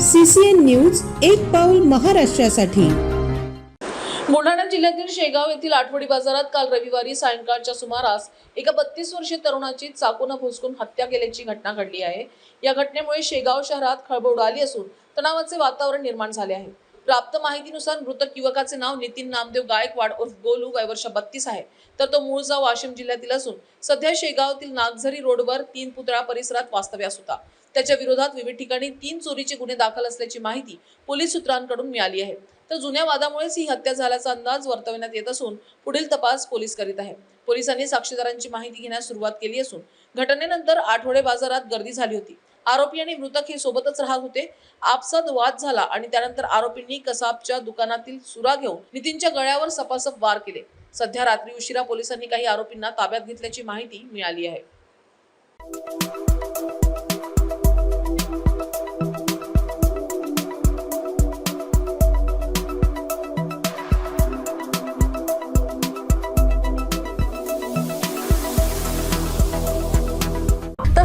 CCN news एक पाऊल महाराष्ट्रासाठी. बुलढाणा जिल्ह्यातील शेगाव येथील आठवडी बाजारात काल रविवारी सायंकाळच्या सुमारास एका बत्तीस वर्षीय तरुणाची चाकून भोसकून हत्या केल्याची घटना घडली आहे. या घटनेमुळे शेगाव शहरात खळबळ उडाली असून तणावाचे वातावरण निर्माण झाले आहे. प्राप्त माहितीनुसार मृतक युवकाचे नाव नितीन नामदेव गायकवाड उर्फ गोलू वय वर्ष बत्तीस आहे. तर तो मूळचा वाशिम जिल्ह्यातील असून सध्या शेगावतील नागझरी रोडवर तीन पुतळा परिसरात वास्तव्यास होता. त्याच्या विरोधात विविध ठिकाणी तीन चोरीचे गुन्हे दाखल असल्याची माहिती पोलीस सूत्रांकडून मिळाली आहे. तर जुन्या वादामुळेच ही हत्या झाल्याचा अंदाज वर्तवण्यात येत असून पुढील तपास पोलीस करीत आहे. पोलिसांनी साक्षीदारांची माहिती घेण्यास सुरुवात केली असून घटनेनंतर आठवडे बाजारात गर्दी झाली होती. आरोपी आणि मृतक हे सोबतच राहत होते. आपसात वाद झाला आणि त्यानंतर आरोपींनी कसाबच्या दुकानातील सुरा घेऊन नितीनच्या गळ्यावर सपासप वार केले. सध्या रात्री उशिरा पोलिसांनी काही आरोपींना ताब्यात घेतल्याची माहिती मिळाली आहे.